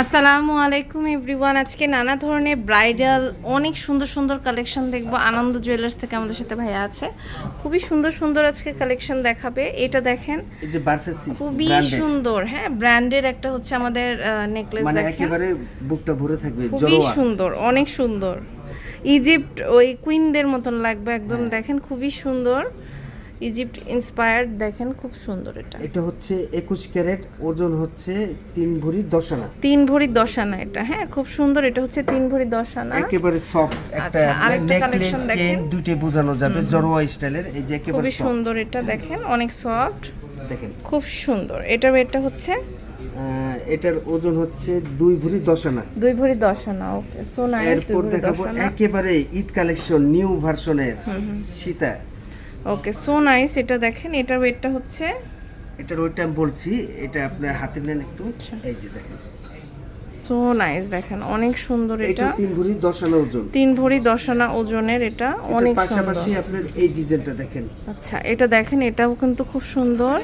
আসসালামু আলাইকুম এভরিওয়ান। আজকে নানা ধরনের ব্রাইডাল অনেক সুন্দর সুন্দর কালেকশন দেখব। আনন্দ জুয়েলার্স থেকে আমাদের সাথে ভাইয়া আছে। খুবই সুন্দর সুন্দর আজকে কালেকশন দেখাবে। এটা দেখেন এই যে ভার্সেসি খুবই সুন্দর। হ্যাঁ ব্র্যান্ডের একটা হচ্ছে আমাদের নেকলেস মানে একেবারে বুকটা ভরে থাকবে খুবই সুন্দর অনেক সুন্দর। ইজিপ্ট ওই কুইনদের মতন লাগবে একদম হ্যাঁ। দেখেন খুবই সুন্দর। ইজিপ্ট ইন্সপায়ার্ড দেখেন খুব সুন্দর এটা। এটা হচ্ছে একুশ ক্যারেট ওজন হচ্ছে তিন ভরি দশ আনা তিন ভরি দশ আনা এটা হ্যাঁ খুব সুন্দর এটা হচ্ছে তিন ভরি দশ আনা একেবারে সফট একটা আচ্ছা, আরেকটা নেকলেস collection দেখেন। দুইটাই বোঝানো যাবে জরোয়া স্টাইলের এই যে একেবারে soft। সুন্দর এটা দেখেন অনেক সফট দেখেন। খুব সুন্দর এটা এটা হচ্ছে? এটার ওজন হচ্ছে দুই ভরি দশ আনা দুই ভরি দশ আনা ওকে সো নাইস এরপর দেখাবো একেবারে ঈদ কালেকশন নিউ ভার্সনের সীতা। ওকে সো নাইস এটা দেখেন এটার ওয়েটটা হচ্ছে? এটার ওয়েটটা আমি বলছি এটা আপনার হাতে নেন একটু। আচ্ছা। এই যে দেখেন। সো নাইস দেখেন অনেক সুন্দর এটা তিন ভরি দশ আনা ওজন। তিন ভরি দশ আনা ওজনের এটা অনেক সুন্দর। আপনার এই ডিজাইনটা দেখেন। আচ্ছা এটা দেখেন এটাও কিন্তু খুব সুন্দর।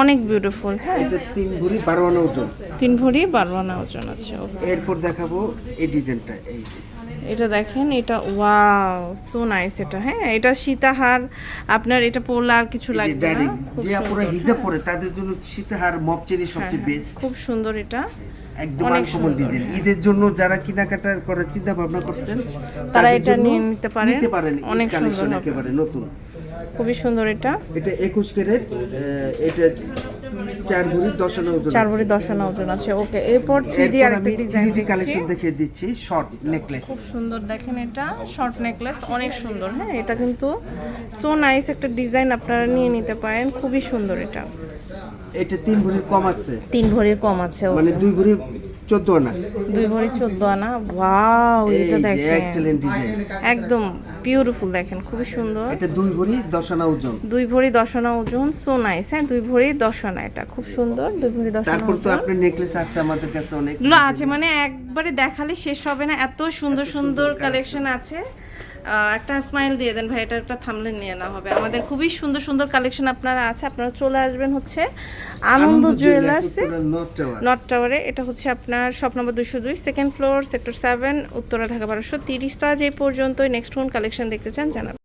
অনেক বিউটিফুল হ্যাঁ। এটা তিন ভরি বারো আনা ওজন। তিন ভরি বারো আনা ওজন আছে ওকে। এরপর দেখাবো এই ডিজাইনটা এই এটা দেখেন এটা ওয়াও সো নাইস এটা হ্যাঁ। এটা সীতাহার আপনার এটা পরলে আর কিছু লাগবে না। যে আপুরা হিজাব পরে তাদের জন্য সীতাহার মপ চেনি সবচেয়ে হ্যাঁ, বেস্ট খুব সুন্দর এটা। একদম অনেক আনকমন ডিজাইন। ঈদের জন্য যারা কেনাকাটা করার চিন্তা ভাবনা করছেন তারা এটা নিয়ে নিতে পারেন। নিতে পারেন অনেক কালেকশন একেবারে নতুন খুবই সুন্দর এটা এটা একুশ ক্যারেট এটা চার ভরি দশ আনা ওজন চার। ভরি দশ আনা ওজন আছে ওকে এরপর থ্রি ডি এরপর আরেকটা ডিজাইন 3D কালেকশন দেখিয়ে দিচ্ছি শর্ট নেকলেস খুব সুন্দর দেখেন এটা শর্ট নেকলেস অনেক সুন্দর হ্যাঁ? এটা কিন্তু সো নাইস একটা ডিজাইন আপনারা নিয়ে নিতে পারেন খুবই সুন্দর এটা। এটা তিন ভরির কম আছে। তিন ভরির কম আছে মানে দুই ভরি চোদ্দ আনা। দুই ভরি চোদ্দ আনা ওয়াও এটা দেখেন। এক্সেলেন্ট ডিজাইন একদম। বিউটিফুল দেখেন খুবই সুন্দর। এটা দুই ভরি দশনা ওজন। দুই ভরি দশনা ওজন সো নাইস হ্যাঁ দুই ভরি দশনা এটা খুব সুন্দর দুই ভরি দশনা তারপর তো আপনি আপনার নেকলেস আছে আমাদের কাছে অনেক। আছে মানে একবারে দেখালে শেষ হবে না এত সুন্দর সুন্দর কালেকশন আছে। একটা স্মাইল দিয়ে দেন ভাই এটা একটা থামলে নিয়ে না হবে। আমাদের খুবই সুন্দর সুন্দর কালেকশন আপনারা আছে আপনারা চলে আসবেন হচ্ছে আনন্দ জুয়েলার্স নর্থ টাওয়ারে এটা হচ্ছে আপনার শপ নম্বর দুশো দুই second floor sector seven Uttara Dhaka বারোশো তিরিশ। তো আজ এই পর্যন্তই নেক্সট কোন কালেকশন দেখতে চান জানাবেন।